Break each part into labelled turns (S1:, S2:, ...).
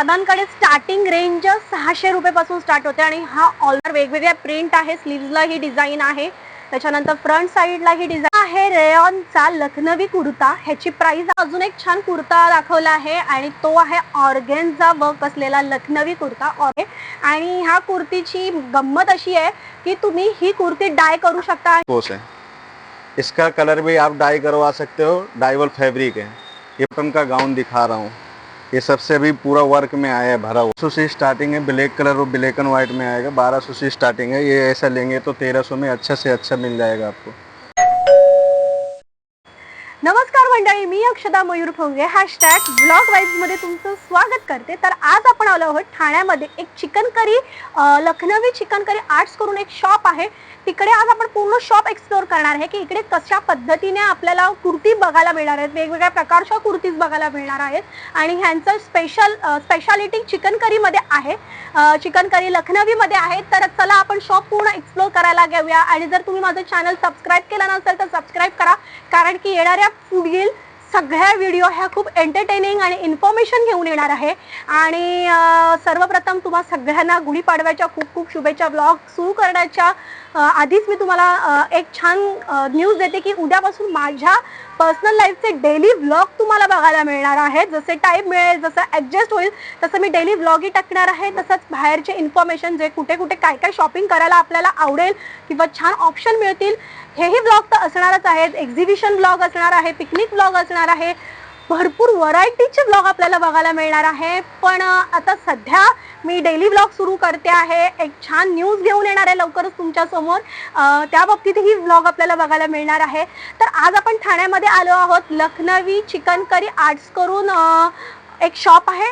S1: दादांकडे starting range सहाशे रुपयेपासून start होते आणि हा ऑलर वेगवेगळ्या प्रिंट आहे स्लीव्हला ही डिझाईन आहे. त्याच्यानंतर फ्रंट साईडला ही डिझाईन आहे. रेयॉनचा लखनवी कुर्ता ह्याची प्राइस अजून एक छान कुर्ता दाखवला आहे आणि तो आहे ऑर्गेनचा वर्क असलेला लखनवी कुर्ता. आहे आणि ह्या कुर्तीची गंमत अशी आहे की तुम्ही ही कुर्ती डाय करू शकता.
S2: है इसका कलर भी आप डाई करवा सकते हो. डाइवल फैब्रिक है ये का गाउन दिखा रहा हूँ. ये सबसे अभी पूरा वर्क में आया है भरा हुआ। सौ से स्टार्टिंग है ब्लैक कलर और ब्लैक एंड व्हाइट में आएगा। बारह सौ से स्टार्टिंग है ये ऐसा लेंगे तो तेरह सौ में अच्छा से अच्छा मिल जाएगा आपको।
S1: नमस्कार मंडळी मी अक्षदा मयूर फोंगे हॅशटॅग ब्लॉग वाईजमध्ये तुमचं स्वागत करते. तर आज आपण आलो आहोत ठाण्यामध्ये एक chikankari Lucknowi chikankari arts करून एक शॉप आहे. तिकडे आज आपण पूर्ण शॉप एक्सप्लोर करणार आहे की इकडे कशा पद्धतीने आपल्याला कुर्ती बघायला मिळणार आहेत वेगवेगळ्या प्रकारच्या कुर्तीज बघायला मिळणार आहेत. आणि ह्यांचं स्पेशल स्पेशालिटी चिकन करीमध्ये आहे. चिकन करी लखनवीमध्ये आहे. तर चला आपण शॉप पूर्ण एक्सप्लोर करायला घेऊया. आणि जर तुम्ही माझं चॅनल सबस्क्राईब केलं नसेल तर सबस्क्राईब करा. कारण की येणाऱ्या पुढील सगळ्या व्हिडिओ ह्या खूप एंटरटेनिंग आणि इन्फॉर्मेशन घेऊन येणार आहे. आणि सर्वप्रथम तुम्हा सगळ्यांना गुढीपाडव्याच्या खूप खूप शुभेच्छा. ब्लॉग सुरू करण्याच्या आधीच मी तुम्हाला एक छान न्यूज देते की उद्यापासून माझ्या पर्सनल लाईफचे डेली व्लॉग तुम्हाला बघायला मिळणार आहे. जसे टाईम मिळेल जसं ॲडजस्ट होईल तसं मी डेली व्लॉगही टाकणार आहे. तसंच बाहेरचे इन्फॉर्मेशन जे कुठे कुठे काय काय शॉपिंग करायला आपल्याला आवडेल किंवा छान ऑप्शन मिळतील हेही ब्लॉग तर असणारच आहेत. एक्झिबिशन ब्लॉग असणार आहे पिकनिक ब्लॉग असणार आहे. भरपूर व्हरायटीचे ब्लॉग आपल्याला बघायला मिळणार आहे. पण आता सध्या मी डेली ब्लॉग सुरू करते आहे. एक छान न्यूज घेऊन येणार आहे लवकरच तुमच्यासमोर त्या बाबतीतही ब्लॉग आपल्याला बघायला मिळणार आहे. तर आज आपण ठाण्यामध्ये आलो आहोत. लखनवी चिकन करी आर्ट्स करून एक शॉप आहे.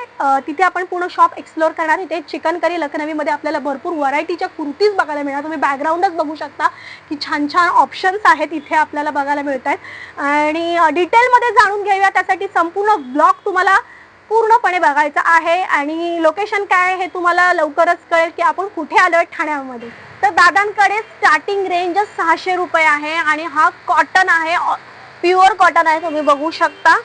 S1: तिथे आपण पूर्ण शॉप एक्सप्लोअर करणार. इथे चिकन करी लखनवीमध्ये आपल्याला भरपूर व्हरायटीच्या कुर्तीज बघायला मिळणार. तुम्ही बॅकग्राऊंडच बघू शकता की छान छान ऑप्शन्स आहेत इथे आपल्याला बघायला मिळत आहेत आणि डिटेलमध्ये जाणून घेऊया. त्यासाठी संपूर्ण ब्लॉग तुम्हाला पूर्णपणे बघायचं आहे. आणि लोकेशन काय आहे हे तुम्हाला लवकरच कळेल की आपण कुठे आलोय ठाण्यामध्ये. तर दादांकडे स्टार्टिंग रेंज सहाशे रुपये आहे. आणि हा कॉटन आहे. प्युअर कॉटन आहे. तुम्ही बघू शकता.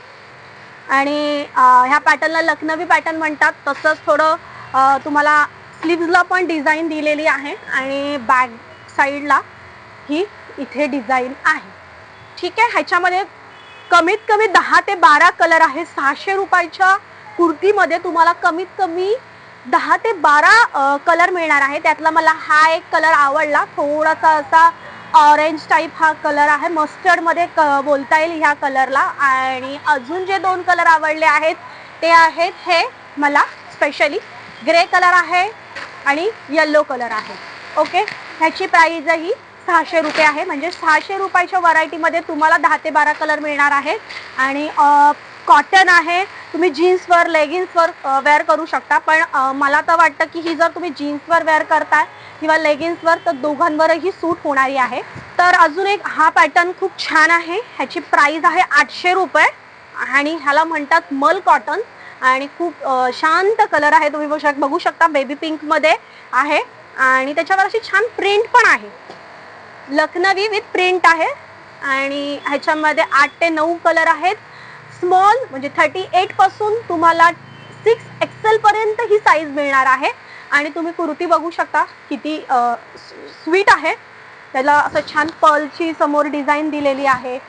S1: आणि ह्या पॅटर्नला लखनवी पॅटर्न म्हणतात. तसंच थोडं तुम्हाला स्लीव्जला पण डिझाईन दिलेली आहे आणि बॅक साईडला ही इथे डिझाईन आहे. ठीक आहे? ह्याच्यामध्ये कमीत कमी दहा ते बारा कलर आहे. सहाशे रुपयाच्या कुर्तीमध्ये तुम्हाला कमीत कमी दहा ते बारा कलर मिळणार आहे. त्यातला मला हा एक कलर आवडला. थोडासा असा ऑरेंज टाईप हा कलर आहे. मस्टर्डमध्ये क बोलता येईल ह्या कलरला आणि अजून जे दोन कलर आवडले आहेत ते आहेत हे मला स्पेशली ग्रे कलर आहे आणि येल्लो कलर आहे. ओके ह्याची प्राईजही सहाशे रुपये आहे. म्हणजे सहाशे रुपयाच्या व्हरायटीमध्ये तुम्हाला दहा ते बारा कलर मिळणार आहे आणि कॉटन आहे तुम्ही जीन्सवर लेगिन्सवर वेअर करू शकता. पण मला तर वाटतं की ही जर तुम्ही जीन्सवर वेअर करताय किंवा लेगिन्सवर तर दोघांवरही सूट होणारी आहे. तर अजून एक हा पॅटर्न खूप छान आहे. ह्याची प्राईज आहे आठशे रुपये आणि ह्याला म्हणतात मल कॉटन आणि खूप शांत कलर आहे. तुम्ही बघू बघू शकता बेबी पिंकमध्ये आहे आणि त्याच्यावर अशी छान प्रिंट पण आहे. लखनवी विथ प्रिंट आहे आणि ह्याच्यामध्ये आठ ते नऊ कलर आहेत. स्मॉल म्हणजे थर्टी एटपासून तुम्हाला सिक्स एक्सेल पर्यंत ही साईज मिळणार आहे. आणि तुम्ही कुर्ती बघू शकता किती स्वीट आहे. त्याला असं छान पर्लची समोर डिझाईन दिलेली आहे.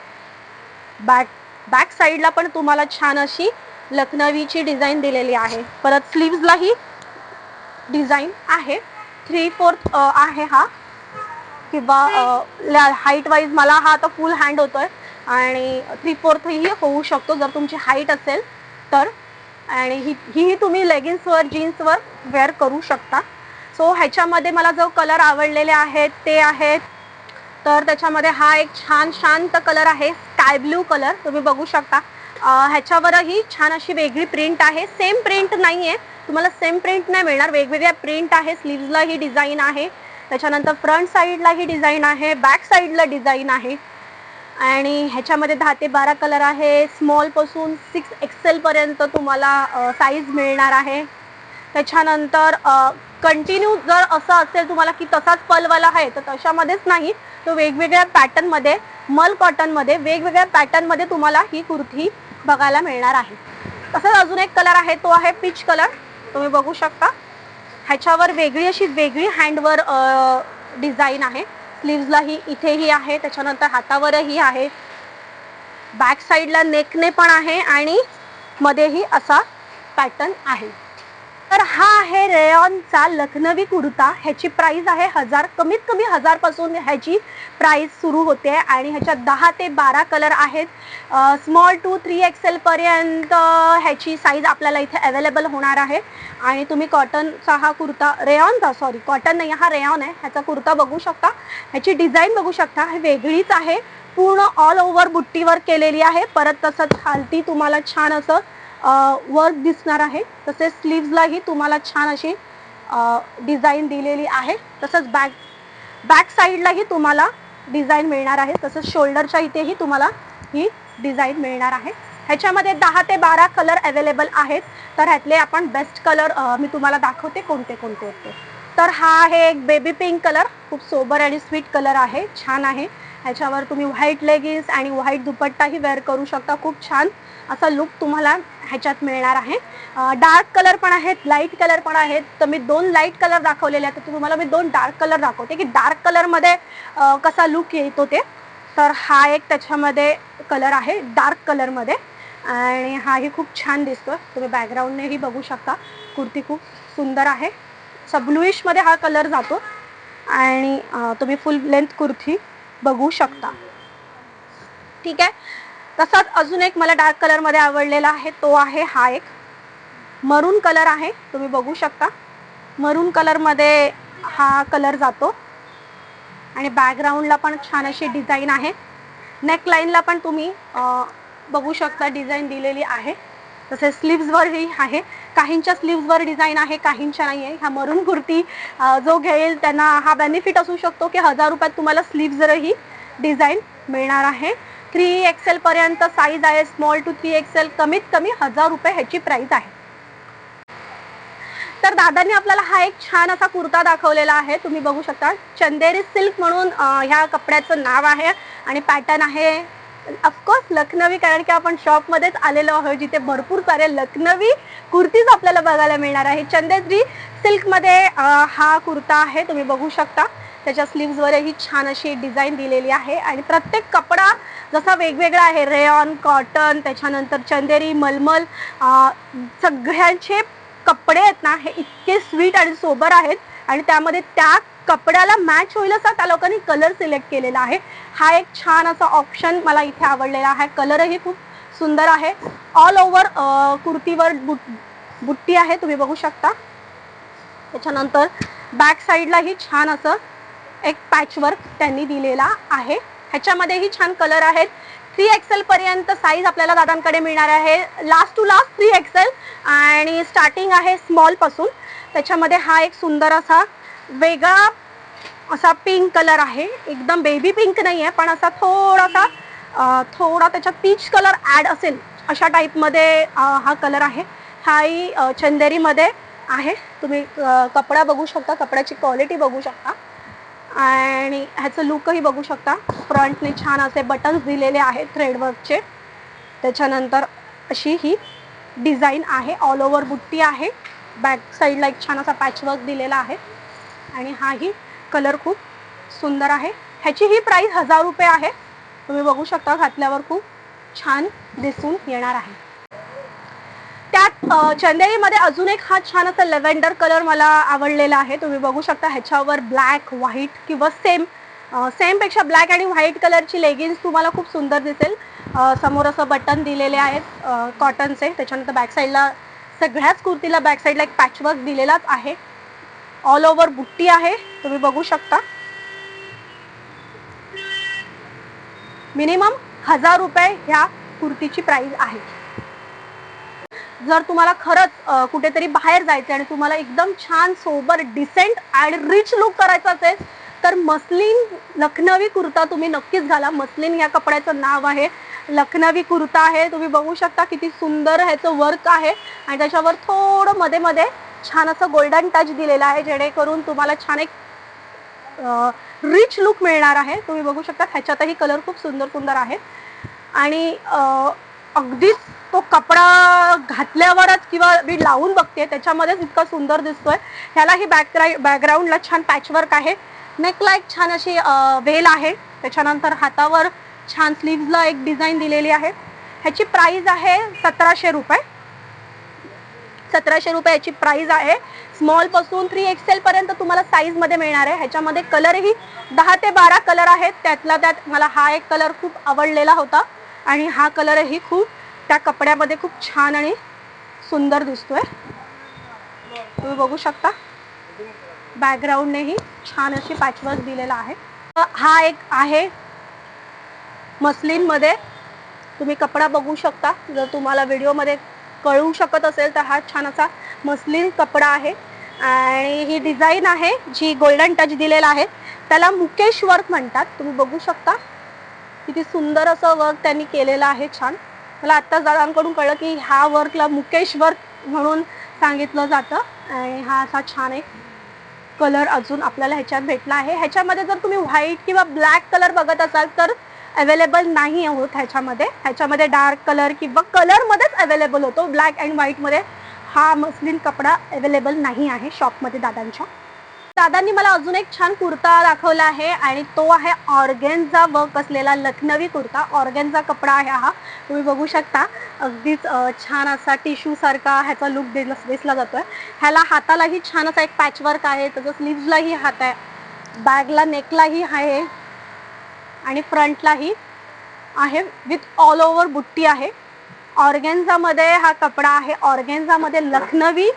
S1: बॅक बॅक साईडला पण तुम्हाला छान अशी लखनवीची डिझाईन दिलेली आहे. परत स्लीव्जलाही डिझाईन आहे. थ्री फोर्थ आहे हा. किंवा हाईट वाईज मला हा आता फुल हँड होतोय. आणि थ्री फोर्थही होऊ शकतो. जर तुमची हाईट असेल तर. आणि ही ही तुम्ही लेगिन्सवर जीन्सवर वेअर करू शकता. सो ह्याच्यामध्ये मला जो कलर आवडलेले आहेत ते आहेत. तर त्याच्यामध्ये हा एक छान शांत कलर आहे स्काय ब्ल्यू कलर तुम्ही बघू शकता. ह्याच्यावरही छान अशी वेगळी प्रिंट आहे. सेम प्रिंट नाही आहे तुम्हाला सेम प्रिंट नाही मिळणार. वेगवेगळ्या प्रिंट आहे. स्लीव्जला ही डिझाईन आहे. त्याच्यानंतर फ्रंट साईडला ही डिझाईन आहे. बॅक साईडला डिझाईन आहे. आणि ह्याच्यामध्ये दहा ते बारा कलर आहे. स्मॉलपासून सिक्स एक्सेलपर्यंत तुम्हाला साईज मिळणार आहे. त्याच्यानंतर कंटिन्यू जर असं असेल तुम्हाला की तसाच पलवाला आहे तर तशामध्येच नाही. तो वेगवेगळ्या पॅटर्नमध्ये मल कॉटनमध्ये वेगवेगळ्या पॅटर्नमध्ये तुम्हाला ही कुर्ती बघायला मिळणार आहे. तसंच अजून एक कलर आहे तो आहे पीच कलर तुम्ही बघू शकता. ह्याच्यावर वेगळी अशी वेगळी हँडवर डिझाईन आहे. स्लीव्जलाही इथेही आहे. त्याच्यानंतर हातावरही आहे. बॅक साईडला नेकने पण आहे आणि मध्येही असा पॅटर्न आहे. तर हा आहे रेयॉनचा लखनवी कुर्ता. ह्याची प्राइस आहे हजार कमीत कमी हजारपासून ह्याची प्राइस सुरू होते आणि ह्याच्यात दहा ते बारा कलर आहेत. स्मॉल टू थ्री एक्सेल पर्यंत ह्याची साईज आपल्याला इथे अवेलेबल होणार आहे. आणि तुम्ही कॉटनचा हा कुर्ता रेयॉनचा सॉरी कॉटन नाही हा रेयॉन आहे. ह्याचा कुर्ता बघू शकता. ह्याची डिझाईन बघू शकता. हे वेगळीच आहे. पूर्ण ऑल ओव्हर बुट्टीवर केलेली आहे. परत तसंच खालती तुम्हाला छान असं वर्क दिसणार आहे. तसेच स्लीव्जलाही तुम्हाला छान अशी डिझाईन दिलेली आहे. तसंच बॅक बॅक साईडलाही तुम्हाला डिझाईन मिळणार आहे. तसंच शोल्डरच्या इथेही तुम्हाला ही डिझाईन मिळणार आहे. ह्याच्यामध्ये दहा ते बारा कलर अवेलेबल आहेत. तर ह्यातले आपण बेस्ट कलर मी तुम्हाला दाखवते कोणते कोणते होते तर हा आहे एक बेबी पिंक कलर खूप सोबर आणि स्वीट कलर आहे. छान आहे. ह्याच्यावर तुम्ही व्हाईट लेगिन्स आणि व्हाईट दुपट्टाही वेअर करू शकता. खूप छान असा लुक तुम्हाला ह्याच्यात मिळणार आहे डार्क कलर पण आहेत लाइट कलर पण आहेत. तर मी दोन लाइट कलर दाखवलेले आहेत. तर तुम्हाला मी दोन डार्क कलर दाखवते की डार्क कलरमध्ये कसा लुक येतो ते. तर हा एक त्याच्यामध्ये कलर आहे डार्क कलरमध्ये आणि हाही खूप छान दिसतो तुम्ही बॅकग्राऊंडनेही बघू शकता. कुर्ती खूप सुंदर आहे. असा ब्लुईशमध्ये हा कलर जातो. आणि तुम्ही फुल लेंथ कुर्ती बघू शकता. ठीक आहे? तसाच अजून एक मला डार्क कलरमध्ये आवडलेला आहे तो आहे हा एक. मरून कलर आहे तुम्ही बघू शकता. मरून कलरमध्ये हा कलर जातो. आणि बॅकग्राऊंडला पण छान अशी डिझाईन आहे. नेकलाईनला पण तुम्ही बघू शकता डिझाईन दिलेली आहे. तसेच स्लीव्जवरही आहे. काहींच्या स्लीव्जवर डिझाईन आहे काहींच्या नाही आहे ह्या मरून कुर्ती जो घेईल त्यांना हा बेनिफिट असू शकतो की हजार रुपयात तुम्हाला स्लीव्सवरही डिझाईन मिळणार आहे. थ्री एक्सेल पर्यंत साईज आहे स्मॉल टू थ्री एक्सेल कमीत कमी हजार रुपये ह्याची प्राइस आहे. तर दादांनी आपल्याला हा एक छान असा कुर्ता दाखवलेला आहे. तुम्ही बघू शकता चंदेरी सिल्क म्हणून ह्या कपड्याचं नाव आहे आणि पॅटर्न आहे. ऑफकोर्स लखनवी कारण की आपण शॉपमध्येच आलेलो आहोत जिथे भरपूर सारे लखनवी कुर्तीज आपल्याला बघायला मिळणार आहे. चंदेरी सिल्कमध्ये हा कुर्ता आहे तुम्ही बघू शकता. त्याच्या स्लीव्जवरही छान अशी डिझाईन दिलेली आहे. आणि प्रत्येक कपडा जसा वेगवेगळा आहे रेऑन कॉटन त्याच्यानंतर चंदेरी मलमल सगळ्यांचे कपडे आहेत ना हे इतके स्वीट आणि सोबर आहेत. आणि त्यामध्ये त्या कपड्याला मॅच होईल असा त्या लोकांनी कलर सिलेक्ट केलेला आहे. हा एक छान असा ऑप्शन मला इथे आवडलेला आहे. कलरही खूप सुंदर आहे. ऑल ओव्हर कुर्तीवर बुट बुट्टी आहे तुम्ही बघू शकता. त्याच्यानंतर बॅक साईडलाही छान असं एक पॅचवर्क त्यांनी दिलेला आहे. ह्याच्यामध्येही छान कलर आहेत. थ्री एक्सेल पर्यंत साईज आपल्याला दादांकडे मिळणार आहे. Last to last three XL आणि स्टार्टिंग आहे स्मॉलपासून त्याच्यामध्ये हा एक सुंदर असा वेगळा असा पिंक कलर आहे. एकदम बेबी पिंक नाही आहे पण असा थोडासा थोडा त्याच्यात पीच कलर ॲड असेल अशा टाईपमध्ये हा कलर आहे. हाही चंदेरीमध्ये आहे. तुम्ही कपडा बघू शकता कपड्याची क्वालिटी बघू शकता. आणि ह्याचं लुकही बघू शकता. फ्रंटने छान असे बटन्स दिलेले आहेत थ्रेडवर्कचे त्याच्यानंतर अशी ही डिझाईन आहे. ऑल ओव्हर बुट्टी आहे. बॅक साईडला एक छान असा पॅचवर्क दिलेला आहे. आणि हाही कलर खूप सुंदर आहे. ह्याची ही प्राईस हजार रुपये आहे. तुम्ही बघू शकता घातल्यावर खूप छान दिसून येणार आहे. चंदेरीमध्ये अजून एक हा छान असा लेव्हेंडर कलर मला आवडलेला आहे. तुम्ही बघू शकता ह्याच्यावर ब्लॅक व्हाईट किंवा सेम सेमपेक्षा ब्लॅक आणि व्हाईट कलरची लेगिन्स तुम्हाला खूप सुंदर दिसेल. समोर असं बटन दिलेले आहेत कॉटनचे त्याच्यानंतर बॅक साईडला सगळ्याच कुर्तीला बॅक साईडला एक पॅचवर्क दिलेलाच आहे. ऑल ओव्हर बुट्टी आहे. तुम्ही बघू शकता. मिनिमम हजार रुपये ह्या कुर्तीची प्राइस आहे. जर तुम्हाला खरंच कुठेतरी बाहेर जायचं आणि तुम्हाला एकदम छान सोबर डिसेंट आणि रिच लुक करायचा असेल तर मस्लिन लखनवी कुर्ता तुम्ही नक्कीच घाला. मस्लिन या कपड्याचं नाव आहे. लखनवी कुर्ता आहे. तुम्ही बघू शकता किती सुंदर ह्याचं वर्क आहे. आणि त्याच्यावर थोडं मध्ये मध्ये छान असं गोल्डन टच दिलेला आहे जेणेकरून तुम्हाला छान एक रिच लुक मिळणार आहे. तुम्ही बघू शकता ह्याच्यातही कलर खूप सुंदर सुंदर आहेत आणि अगदीच तो कपडा घातल्यावरच किंवा मी लावून बघते त्याच्यामध्येच इतका सुंदर दिसतोय. ह्याला ही बॅक बॅकग्राऊंडला छान पॅचवर्क आहे. नेकला एक छान अशी वेल आहे. त्याच्यानंतर हातावर छान स्लीव्जला एक डिझाईन दिलेली आहे. ह्याची प्राईज आहे सतराशे रुपये. सतराशे रुपये याची प्राईज आहे. स्मॉलपासून थ्री एक्सेल पर्यंत तुम्हाला साईजमध्ये मिळणार आहे. ह्याच्यामध्ये कलरही दहा ते बारा कलर आहेत. त्यातला त्यात मला हा एक कलर खूप आवडलेला होता. आणि हा कलरही खूप त्या कपड्यामध्ये खूप छान आणि सुंदर दिसतोय. तुम्ही बघू शकता. बॅकग्राऊंडनेही छान अशी पॅचवर्क दिलेला आहे. हा एक आहे मस्लिनमध्ये. तुम्ही कपडा बघू शकता. जर तुम्हाला व्हिडिओमध्ये कळू शकत असेल तर हा छान असा मस्लिन कपडा आहे. आणि ही डिझाईन आहे जी गोल्डन टच दिलेला आहे. त्याला मुकेश वर्क म्हणतात. तुम्ही बघू शकता. किती सुंदर असं वर्क त्यांनी केलेलं आहे छान. मला आत्ताच दादांकडून कळलं की ह्या वर्कला मुकेश वर्क म्हणून सांगितलं जातं. आणि हा असा छान एक कलर अजून आपल्याला ह्याच्यात भेटला आहे. ह्याच्यामध्ये जर तुम्ही व्हाईट किंवा ब्लॅक कलर बघत असाल तर अवेलेबल नाही आहोत ह्याच्यामध्ये. ह्याच्यामध्ये डार्क कलर किंवा कलरमध्येच अवेलेबल होतो. ब्लॅक अँड व्हाईटमध्ये हा मस्लिन कपडा अवेलेबल नाही आहे शॉपमध्ये दादांच्या. दादांनी मला अजून एक छान कुर्ता दाखवला आहे आणि तो आहे ऑर्गेनचा वर्क असलेला लखनवी कुर्ता. ऑर्गेनचा कपडा आहे हा. तुम्ही बघू शकता. अगदीच छान असा टिश्यू सारखा ह्याचा लुक दिसला जातोय. ह्याला हातालाही छान असा एक पॅचवर्क आहे. त्याचं स्लीव्जलाही हात आहे. बॅगला नेकलाही आहे. आणि फ्रंटलाही आहे विथ ऑल ओव्हर बुट्टी आहे. ऑर्गेन्झामध्ये हा कपडा आहे. ऑर्गेन्झामध्ये लखनवी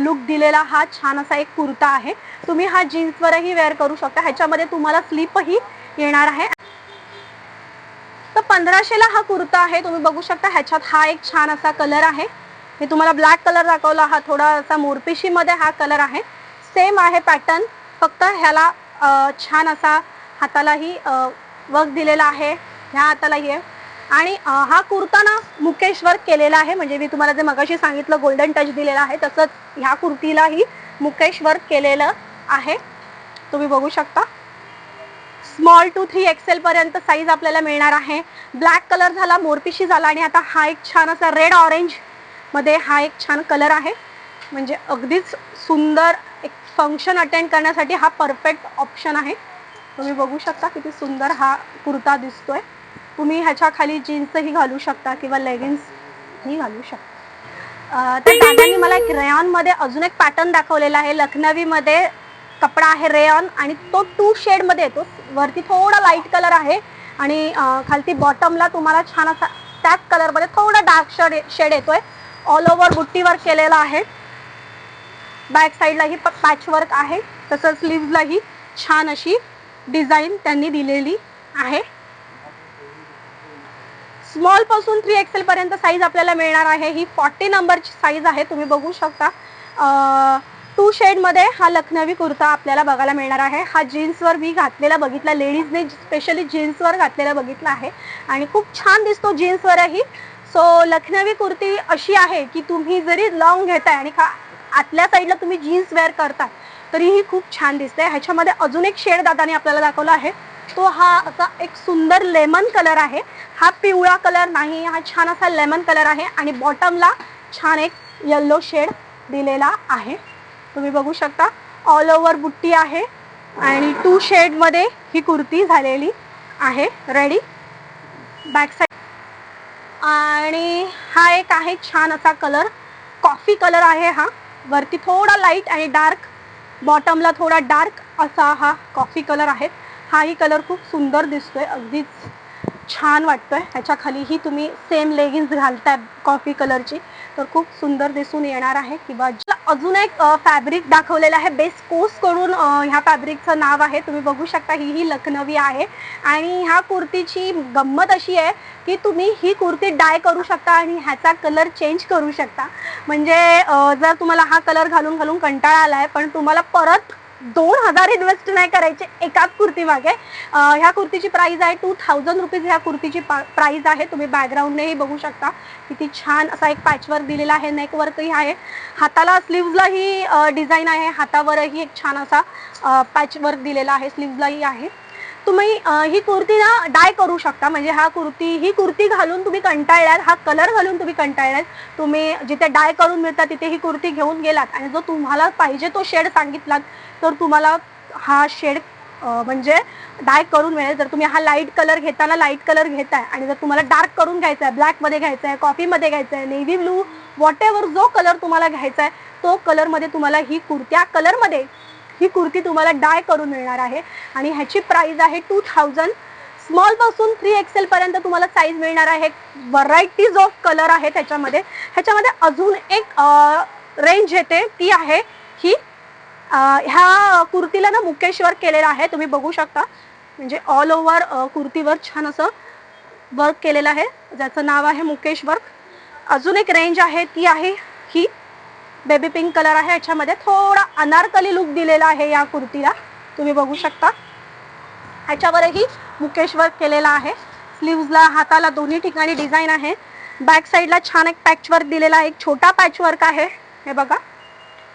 S1: लुक दिलेला हा छान असा एक कुर्ता आहे. तुम्ही हा जीन्सवरही वेअर करू शकता. ह्याच्यामध्ये तुम्हाला स्लीपही येणार आहे. तर पंधराशेला हा कुर्ता आहे. तुम्ही बघू शकता ह्याच्यात हा एक छान असा कलर आहे. मी तुम्हाला ब्लॅक कलर दाखवला. हा थोडा असा मोरपिशीमध्ये हा कलर आहे. सेम आहे पॅटर्न फक्त ह्याला छान असा हातालाही वर्क दिलेला आहे. ह्या हातालाही आहे. आणि हा कुर्ता ना मुकेशवर केलेला आहे. म्हणजे मी तुम्हाला जे मगाशी सांगितलं गोल्डन टच दिलेला आहे तसंच ह्या कुर्तीलाही मुकेशवर केलेलं आहे. तुम्ही बघू शकता. स्मॉल टू थ्री एक्सेल पर्यंत साईज आपल्याला मिळणार आहे. ब्लॅक कलर झाला मोरपिशी झाला आणि आता हा एक छान असा रेड ऑरेंजमध्ये हा एक छान कलर आहे. म्हणजे अगदीच सुंदर एक फंक्शन अटेंड करण्यासाठी हा परफेक्ट ऑप्शन आहे. तुम्ही बघू शकता किती सुंदर हा कुर्ता दिसतोय. तुम्ही ह्याच्या खाली जीन्सही घालू शकता किंवा लेगिन्सही घालू शकता. तर दादांनी मला एक रेयॉनमध्ये अजून एक पॅटर्न दाखवलेला आहे. लखनवी मध्ये कपडा आहे रेयॉन आणि तो टू शेडमध्ये येतो. वरती थोडा लाइट कलर आहे आणि खालती बॉटमला तुम्हाला छान असा त्याच कलरमध्ये थोडा डार्क शेड शेड येतोय. ऑल ओव्हर बुट्टीवर केलेला आहे. बॅक साईडलाही पॅच वर्क आहे. तसंच स्लीव्जलाही छान अशी डिझाईन त्यांनी दिलेली आहे. स्मॉलपासून थ्री एक्सेल पर्यंत साईज आपल्याला मिळणार आहे. ही फॉर्टी नंबरची साईज आहे. तुम्ही बघू शकता. टू शेडमध्ये हा लखनवी कुर्ता आपल्याला बघायला मिळणार आहे. हा जीन्सवर मी घातलेला बघितला. लेडीजने स्पेशली जीन्सवर घातलेला बघितला आहे. आणि खूप छान दिसतो जीन्सवरही सो लखनवी कुर्ती अशी आहे की तुम्ही जरी लॉंग घेताय आणि का आतल्या साईडला तुम्ही जीन्स वेअर करताय तरीही खूप छान दिसते. ह्याच्यामध्ये अजून एक शेड दादाने आपल्याला दाखवला आहे. तो हा असा एक सुंदर लेमन कलर आहे. हा पिवळा कलर नाही हा छान असा लेमन कलर आहे आणि बॉटमला छान एक येल्लो शेड दिलेला आहे. तुम्ही बघू शकता ऑल ओव्हर बुट्टी आहे आणि टू शेडमध्ये ही कुर्ती झालेली आहे. रेडी बॅक साईड आणि हा एक आहे छान असा कलर कॉफी कलर आहे हा. वरती थोडा लाइट आणि डार्क बॉटमला थोडा डार्क असा हा कॉफी कलर आहे. हाही कलर खूप सुंदर दिसतोय अगदीच छान वाटतोय. ह्याच्या खालीही तुम्ही सेम लेगिन्स घालताय कॉफी कलरची तर खूप सुंदर दिसून येणार आहे. किंवा अजून एक फॅब्रिक दाखवलेलं आहे बेस्ट कोस करून ह्या फॅब्रिकचं नाव आहे. तुम्ही बघू शकता ही ही लखनवी आहे. आणि ह्या कुर्तीची गंमत अशी आहे की तुम्ही ही कुर्ती डाय करू शकता आणि ह्याचा कलर चेंज करू शकता. म्हणजे जर तुम्हाला हा कलर घालून घालून कंटाळा आलाय पण तुम्हाला परत दोन हजार इन्व्हेस्ट नाही करायचे एकाच कुर्ती मागे. ह्या कुर्तीची प्राइस आहे टू थाउजंड रुपीज ह्या कुर्तीची प्राइस आहे. तुम्ही बॅकग्राऊंडनेही बघू शकता. किती छान असा एक पॅचवर्क दिलेला आहे. नेकवर्कही आहे. हाताला स्लीव्जलाही डिझाईन आहे. हातावरही एक छान असा पॅचवर्क दिलेला आहे. स्लीव्जलाही आहे. तुम्ही ही कुर्ती ना डाय करू शकता. म्हणजे हा कुर्ती ही कुर्ती घालून तुम्ही कंटाळल्यात हा कलर घालून तुम्ही कंटाळल्यात. तुम्ही जिथे डाय करून मिळतात तिथे ही कुर्ती घेऊन गेलात. आणि जो तुम्हाला पाहिजे तो शेड सांगितलात तर तुम्हाला हा शेड म्हणजे डाय करून मिळेल. जर तुम्ही हा लाइट कलर घेताना लाइट कलर घेताय आणि जर तुम्हाला डार्क करून घ्यायचा आहे ब्लॅकमध्ये घ्यायचा आहे कॉफीमध्ये घ्यायचा आहे नेव्ही ब्लू वॉट एव्हर जो कलर तुम्हाला घ्यायचा आहे तो कलरमध्ये तुम्हाला ही कुर्त्या कलरमध्ये ही कुर्ती तुम्हाला डाय करून मिळणार आहे. आणि ह्याची प्राइस आहे टू थाउजंड स्मॉलपासून थ्री एक्सेल पर्यंत तुम्हाला साईज मिळणार आहे. व्हरायटीज ऑफ कलर आहे त्याच्यामध्ये. ह्याच्यामध्ये अजून एक रेंज येते. ती आहे ही ह्या कुर्तीला ना मुकेश वर्क केलेलं आहे. तुम्ही बघू शकता. म्हणजे ऑल ओव्हर कुर्तीवर छान असं वर्क केलेलं आहे. ज्याचं नाव आहे मुकेश वर्क अजून एक रेंज आहे. ती आहे ही. बेबी पिंक कलर आहे. याच्यामध्ये थोडा अनारकली लुक दिलेला आहे या कुर्तीला. तुम्ही बघू शकता. ह्याच्यावरही मुकेश वर्क केलेला आहे. स्लीव्हला हाताला दोन्ही ठिकाणी डिझाईन आहे. बॅक साईडला छान एक पॅचवर्क दिलेला आहे. एक छोटा पॅचवर्क आहे. हे बघा.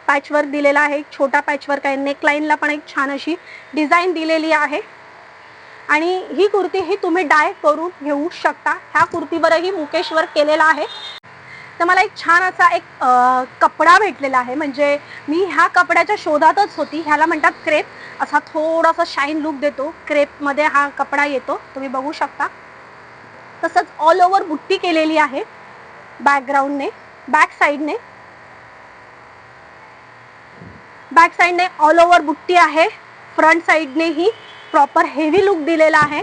S1: पॅचवर्क दिलेला आहे. एक छोटा पॅच वर्क आहे. नेक लाईनला पण एक छान अशी डिझाईन दिलेली आहे. आणि ही कुर्ती ही तुम्ही डाय करून घेऊ शकता. ह्या कुर्तीवरही मुकेश वर्क केलेला आहे. तर मला एक छान असा एक कपडा भेटलेला आहे. म्हणजे मी ह्या कपड्याच्या शोधातच होती. ह्याला म्हणतात क्रेप असा थोडासा शाईन लुक देतो. क्रेपमध्ये हा कपडा येतो. तुम्ही बघू शकता. तसंच ऑल ओव्हर बुट्टी केलेली आहे. बॅकग्राऊंडने बॅक साईडने बॅक साईडने ऑल ओव्हर बुट्टी आहे. फ्रंट साईडनेही प्रॉपर हेवी लुक दिलेला आहे.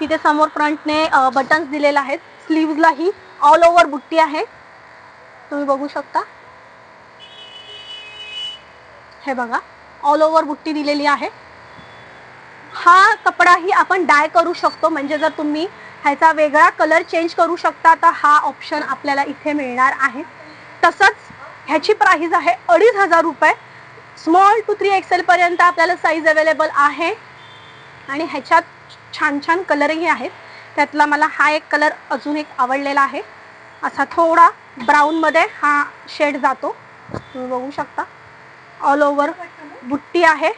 S1: तिथे समोर फ्रंटने बटन्स दिलेले आहेत. स्लीव्जलाही ऑल ओव्हर बुट्टी आहे. तुम्ही बघू शकता. हे बघा ऑल ओव्हर बुट्टी दिलेली आहे. हा कपडाही आपण डाय करू शकतो. म्हणजे जर तुम्ही ह्याचा वेगळा कलर चेंज करू शकता तर हा ऑप्शन आपल्याला इथे मिळणार आहे. तसंच ह्याची प्राइस आहे अडीच हजार रुपये. स्मॉल टू थ्री एक्सेल पर्यंत आपल्याला साईज अवेलेबल आहे. आणि ह्याच्यात छान छान कलरही आहेत. त्यातला मला हा एक कलर अजून एक आवडलेला आहे. असा थोडा ब्राऊनमध्ये हा शेड जातो. तुम्ही बघू शकता. ऑल ओव्हर बुट्टी आहे.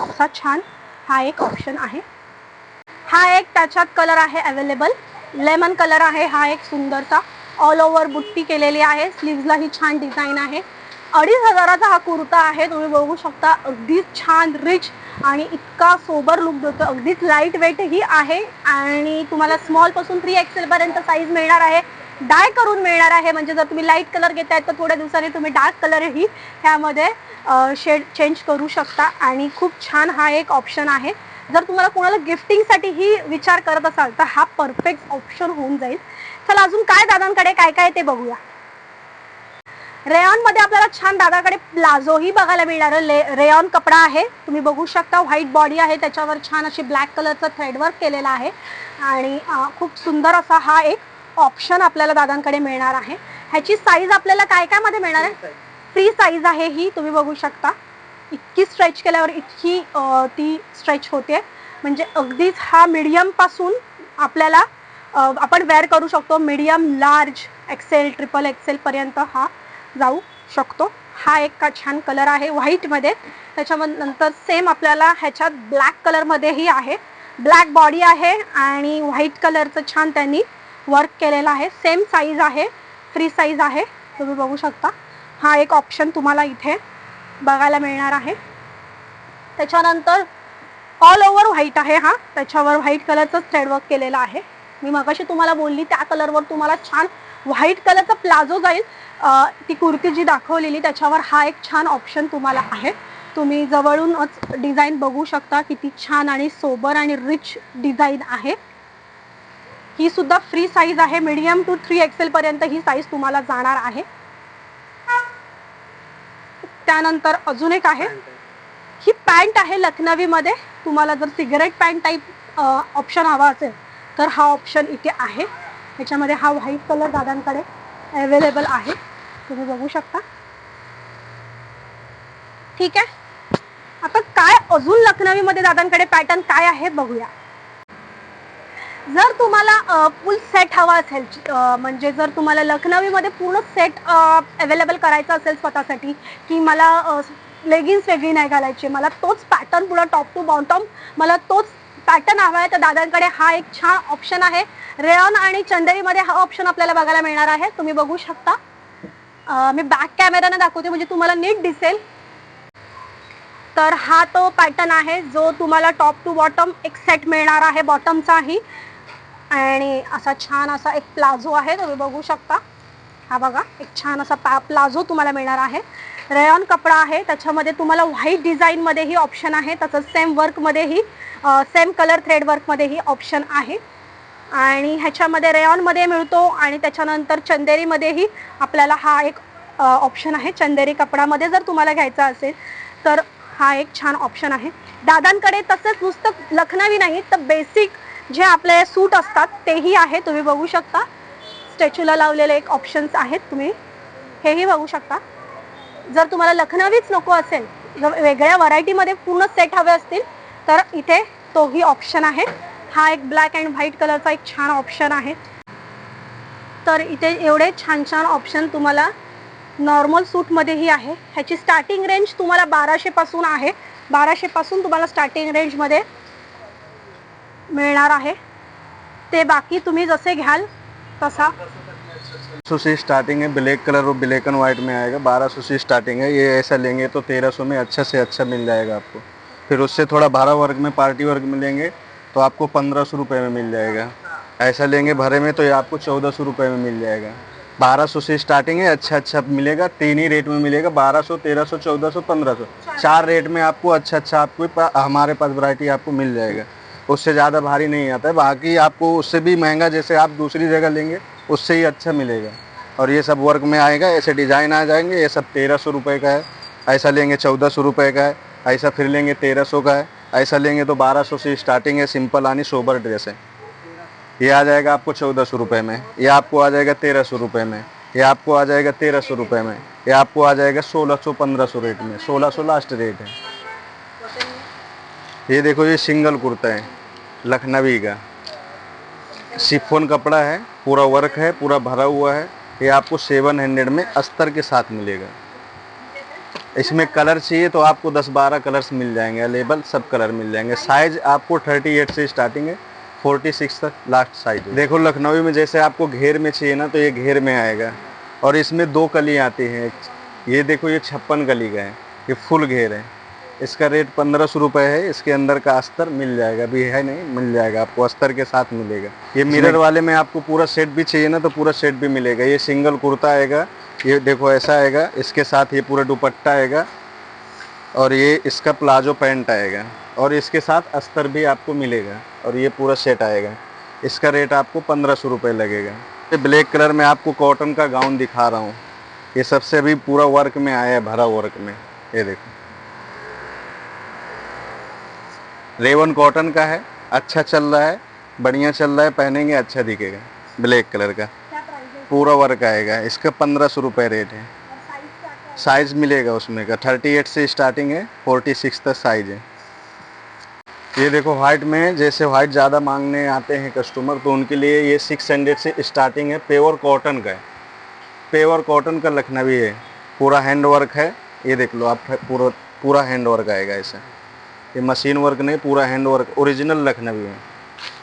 S1: असा छान हा एक ऑप्शन आहे. हा एक त्याच्यात कलर आहे अवेलेबल लेमन कलर आहे. हा एक सुंदरसा. ऑल ओव्हर बुट्टी केलेली आहे. स्लीव्हला ही छान डिझाईन आहे. अडीच हजाराचा हा कुर्ता आहे. तुम्ही बघू शकता. अगदीच छान रिच आणि इतका सोबर लुक देतो. अगदीच लाइट वेटही आहे आणि तुम्हाला स्मॉलपासून थ्री एक्सेलपर्यंत साईज मिळणार आहे. डाय करून मिळणार आहे. म्हणजे जर तुम्ही लाइट कलर घेताय तर थोड्या दिवसांनी तुम्ही डार्क कलरही ह्यामध्ये शेड चेंज करू शकता. आणि खूप छान हा एक ऑप्शन आहे. जर तुम्हाला कोणाला गिफ्टिंगसाठीही विचार करत असाल तर हा परफेक्ट ऑप्शन होऊन जाईल. चला अजून काय दादांकडे काय काय ते बघूया. रेयॉनमध्ये आपल्याला छान दादाकडे प्लाझोही बघायला मिळणार रेयॉन कपडा आहे. तुम्ही बघू शकता व्हाईट बॉडी आहे. त्याच्यावर छान अशी ब्लॅक कलरचं थ्रेडवर्क केलेलं आहे. आणि खूप सुंदर असा हा एक ऑप्शन आपल्याला दादांकडे मिळणार आहे. ह्याची साईज आपल्याला काय काय मध्ये मिळणार आहे? फ्री साईज आहे ही तुम्ही बघू शकता. इतकी स्ट्रेच केल्यावर इतकी ती स्ट्रेच होते. म्हणजे अगदीच हा मीडियमपासून आपल्याला आपण वेअर करू शकतो. Medium large XL triple XL पर्यंत हा जाऊ शकतो. हा एक का छान कलर आहे व्हाईटमध्ये त्याच्यानंतर नंतर सेम आपल्याला ह्याच्यात ब्लॅक कलरमध्येही आहे. ब्लॅक बॉडी आहे आणि व्हाईट कलरचं छान त्यांनी वर्क केलेलं आहे. सेम साईज आहे. फ्री साईज आहे. तुम्ही बघू शकता. हा एक ऑप्शन तुम्हाला इथे बघायला मिळणार आहे. त्याच्यानंतर ऑल ओव्हर व्हाईट आहे हा. त्याच्यावर व्हाईट कलरचं थ्रेडवर्क केलेलं आहे. मी मगाशी तुम्हाला बोलली त्या कलरवर तुम्हाला छान व्हाईट कलरचा प्लाझो जाईल. ती कुर्ती जी दाखवलेली त्याच्यावर हा एक छान ऑप्शन तुम्हाला आहे. तुम्ही जवळूनच डिझाईन बघू शकता किती छान आणि सोबर आणि रिच डिझाईन आहे. ही सुद्धा फ्री साईज आहे. मीडियम टू थ्री एक्सेल पर्यंत ही साईज तुम्हाला जाणार आहे. त्यानंतर अजून एक आहे. ही पॅन्ट आहे लखनवीमध्ये. तुम्हाला जर सिगरेट पॅन्ट टाईप ऑप्शन हवा असेल तर हा ऑप्शन इथे आहे. ह्याच्यामध्ये हा व्हाईट कलर दादांकडे अवेलेबल आहे. तुम्ही बघू शकता. ठीक आहे? आता काय अजून लखनवीमध्ये दादांकडे पॅटर्न काय आहे बघूया. जर तुम्हाला फुल सेट हवा असेल म्हणजे जर तुम्हाला लखनवीमध्ये पूर्ण सेट अवेलेबल करायचा असेल स्वतःसाठी की मला लेगिन्स वेगळी नाही घालायची मला तोच पॅटर्न पुढं टॉप टू बॉटम मला तोच पॅटर्न हवा आहे तर दादांकडे हा एक छान ऑप्शन आहे. रेयॉन आणि चंदेरीमध्ये हा ऑप्शन आपल्याला बघायला मिळणार आहे. तुम्ही बघू शकता. मी बॅक कॅमेराने दाखवते म्हणजे तुम्हाला नीट दिसेल. तर हा तो पॅटर्न आहे जो तुम्हाला टॉप टू बॉटम एक सेट मिळणार आहे बॉटमचाही आणि असा छान असा एक प्लाझो आहे तुम्ही बघू शकता. हा बघा एक छान असा पा प्लाझो तुम्हाला मिळणार आहे. रेयॉन कपडा आहे त्याच्यामध्ये तुम्हाला व्हाईट डिझाईनमध्येही ऑप्शन आहे. तसंच सेम वर्कमध्येही सेम कलर थ्रेड वर्कमध्येही ऑप्शन आहे. आणि ह्याच्यामध्ये रेयॉनमध्ये मिळतो आणि त्याच्यानंतर चंदेरीमध्येही आपल्याला हा एक ऑप्शन आहे. चंदेरी कपडामध्ये जर तुम्हाला घ्यायचा असेल तर हा एक छान ऑप्शन आहे. दादांकडे तसंच नुसतं लखनवी नाही तर बेसिक जे आपले सूट असतात तेही आहे. तुम्ही बघू शकता. स्टॅच्यूला लावलेले एक ऑप्शन्स आहेत तुम्ही. हेही बघू शकता. जर तुम्हाला लखनवीच नको असेल जर वेगळ्या व्हरायटीमध्ये पूर्ण सेट हवे असतील तर इथे तोही ऑप्शन आहे. हा एक ब्लॅक अँड व्हाईट कलरचा एक छान ऑप्शन आहे. तर इथे एवढे छान छान ऑप्शन तुम्हाला नॉर्मल सूटमध्येही आहे. ह्याची स्टार्टिंग रेंज तुम्हाला बाराशेपासून आहे. बाराशेपासून तुम्हाला स्टार्टिंग रेंजमध्ये मिळणार आहे. ते बाकी तुम्ही जसे घ्याल तसा.
S2: सौ से स्टार्टिंग है ब्लैक कलर और ब्लैक एंड व्हाइट में आएगा. बारह सौ से स्टार्टिंग है. ये ऐसा लेंगे तो तेरह सौ में अच्छा से अच्छा मिल जाएगा आपको. फिर उससे थोड़ा बारह वर्ग में पार्टी वर्ग मिलेंगे. तो आपको पंद्रह सौ रुपये में मिल जाएगा। ऐसा लेंगे भरे में तो ये आपको चौदह सौ रुपये में मिल जाएगा। बारह सौ से स्टार्टिंग है अच्छा अच्छा मिलेगा तीन ही रेट में मिलेगा बारह सौ तेरह सौ चौदह सौ पंद्रह सौ। चार रेट में आपको अच्छा अच्छा आपको पा- हमारे पास वैरायटी आपको मिल जाएगा। उससे ज़्यादा भारी नहीं आता है बाकी आपको उससे भी महँगा जैसे आप दूसरी जगह लेंगे उससे ही अच्छा मिलेगा। और ये सब वर्क में आएगा ऐसे डिज़ाइन आ जाएँगे ये सब तेरह सौ रुपये का है ऐसा लेंगे चौदह सौ रुपये का है ऐसा फिर लेंगे तेरह सौ का है। ऐसा लेंगे तो बारह सौ से स्टार्टिंग है सिंपल आनी सोबर ड्रेस है। ये आ जाएगा आपको चौदह सौ रुपये में, ये आपको आ जाएगा तेरह सौ रुपये में, ये आपको आ जाएगा तेरह सौ रुपये में, ये आपको आ जाएगा सोलह सौ, पंद्रह सौ रेट में, सोलह सौ लास्ट रेट है। ये देखो, ये सिंगल कुर्ता है, लखनवी का। शिफोन कपड़ा है, पूरा वर्क है, पूरा भरा हुआ है, ये आपको सेवन हंड्रेड में अस्तर के साथ मिलेगा। इसमें कलर चाहिए तो आपको 10-12 कलर्स मिल जाएँगे अवेलेबल सब कलर मिल जाएँगे। साइज़ आपको 38 से स्टार्टिंग है 46 तक लास्ट साइज़ देखो लखनऊ में जैसे आपको घेर में चाहिए ना तो ये घेर में आएगा। और इसमें दो कली आती हैं ये देखो ये छप्पन कली का है ये फुल घेर है। इसका रेट पंद्रह सौ रुपये है इसके अंदर का अस्तर मिल जाएगा। अभी है नहीं मिल जाएगा आपको अस्तर के साथ मिलेगा। ये मिरर वाले में आपको पूरा सेट भी चाहिए ना तो पूरा सेट भी मिलेगा। ये सिंगल कुर्ता आएगा ये देखो, ऐसा आएगा, इसके साथ ये पूरा दुपट्टा आएगा और ये इसका प्लाजो पैंट आएगा और इसके साथ अस्तर भी आपको मिलेगा और ये पूरा सेट आएगा। इसका रेट आपको पंद्रह सौ रुपये लगेगा। ये ब्लैक कलर में आपको कॉटन का गाउन दिखा रहा हूँ। ये सबसे अभी पूरा वर्क में आया है, भरा वर्क में। ये देखो। रेवन कॉटन का है अच्छा चल रहा है, बढ़िया चल रहा है, पहनेंगे अच्छा दिखेगा, ब्लैक कलर का। पूरा वर्क आएगा। इसका पंद्रह सौ रुपये रेट है।
S1: साइज़
S2: मिलेगा उसमें का। थर्टी एट से स्टार्टिंग है फोर्टी सिक्स तक साइज़ है। ये देखो वाइट में, जैसे वाइट ज़्यादा मांगने आते हैं कस्टमर तो उनके लिए ये सिक्स हंड्रेड से स्टार्टिंग है। प्योर कॉटन का है। प्योर कॉटन का लखनवी है। पूरा हैंड वर्क है। ये देख लो आप, पूरा पूरा हैंड वर्क आएगा ऐसे ये मशीन वर्क नहीं, पूरा हैंड वर्क ओरिजिनल लखनवी है।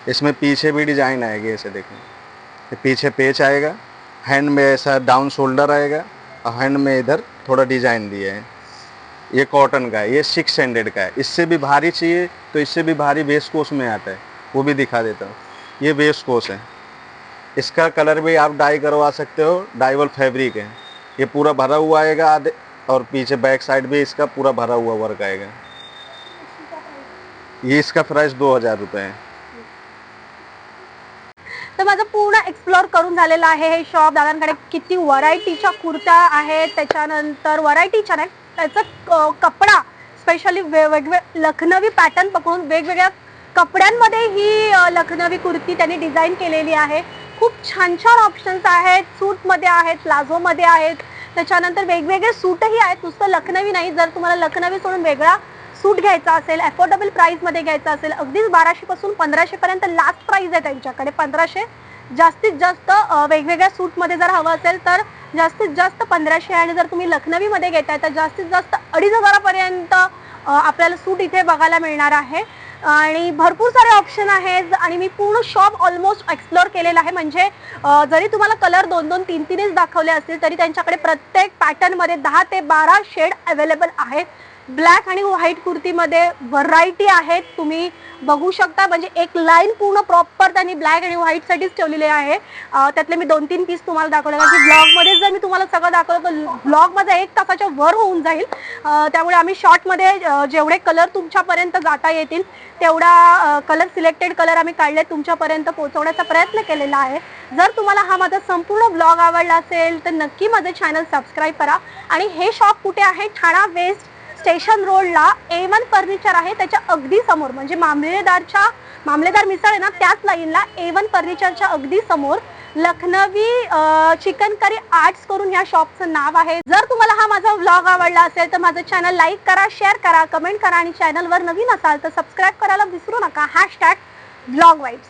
S2: इसमें पीछे भी डिज़ाइन आएगी ऐसे देखो पीछे पेच आएगा। हैंड में ऐसा डाउन शोल्डर आएगा और हैंड में इधर थोड़ा डिज़ाइन दिया है। ये कॉटन का है, ये सिक्स हंड्रेड का है। इससे भी भारी चाहिए तो इससे भी भारी वेस्ट कोस में आता है, वो भी दिखा देता हूँ। ये वेस्ट कोस है। इसका कलर भी आप डाई करवा सकते हो डाइवल फैब्रिक है। ये पूरा भरा हुआ आएगा आधे और पीछे बैक साइड भी इसका पूरा भरा हुआ वर्क आएगा। ये इसका प्राइस दो हज़ार रुपये है।
S1: तर माझं पूर्ण एक्सप्लोअर करून झालेलं आहे. हे शॉप दादांकडे किती व्हरायटीच्या कुर्त्या आहेत. त्याच्यानंतर व्हरायटीच्या नाही त्याचं क- कपडा स्पेशली वेगवेगळे लखनवी पॅटर्न पकडून वेगवेगळ्या कपड्यांमध्ये ही लखनवी कुर्ती त्यांनी डिझाईन केलेली आहे. खूप छान छान ऑप्शन्स आहेत. सूटमध्ये आहेत प्लाझोमध्ये आहेत. त्याच्यानंतर वेगवेगळे सूटही आहेत. नुसतं लखनवी नाही. जर तुम्हाला लखनवी सोडून वेगळा सूट घ्यायचा असेल अफोर्डेबल प्राईसमध्ये घ्यायचा असेल अगदीच बाराशेपासून पंधराशेपर्यंत लास्ट प्राईज आहे त्यांच्याकडे. पंधराशे जास्तीत जास्त वेगवेगळ्या सूटमध्ये जर हवं असेल तर जास्तीत जास्त पंधराशे आणि जर तुम्ही लखनवीमध्ये घेताय तर जास्तीत जास्त अडीच हजारापर्यंत आपल्याला सूट इथे बघायला मिळणार आहे. आणि भरपूर सारे ऑप्शन आहेत आणि मी पूर्ण शॉप ऑलमोस्ट एक्सप्लोअर केलेलं आहे. म्हणजे जरी तुम्हाला कलर दोन दोन तीन तीनच दाखवले असतील तरी त्यांच्याकडे प्रत्येक पॅटर्नमध्ये दहा ते बारा शेड अवेलेबल आहेत. ब्लॅक आणि व्हाईट कुर्तीमध्ये व्हरायटी आहेत. तुम्ही बघू शकता म्हणजे एक लाईन पूर्ण प्रॉपर त्यांनी ब्लॅक आणि व्हाईटसाठीच ठेवलेली आहे. त्यातले मी दोन तीन पीस तुम्हाला दाखवले कारण की ब्लॉगमध्ये जर मी तुम्हाला सगळं दाखवलं तर ब्लॉग माझा एक तासाच्या वर होऊन जाईल. त्यामुळे आम्ही शॉर्टमध्ये जेवढे कलर तुमच्यापर्यंत जाता येतील तेवढा कलर सिलेक्टेड कलर आम्ही काढले तुमच्यापर्यंत पोहोचवण्याचा प्रयत्न केलेला आहे. जर तुम्हाला हा माझा संपूर्ण ब्लॉग आवडला असेल तर नक्की माझं चॅनल सबस्क्राईब करा. आणि हे शॉप कुठे आहे? ठाणा वेस्ट स्टेशन रोडला ए वन फर्निचर आहे त्याच्या अगदी समोर. म्हणजे मामलेदारच्या मामलेदार मिसळ आहे ना त्याच लाईनला ए वन फर्निचरच्या अगदी समोर लखनवी चिकन करी आर्ट्स करून या शॉपचं नाव आहे. जर तुम्हाला हा माझा व्लॉग आवडला असेल तर माझं चॅनल लाईक करा शेअर करा कमेंट करा आणि चॅनलवर नवीन असाल तर सबस्क्राईब करायला विसरू नका. Hashtag blog vibes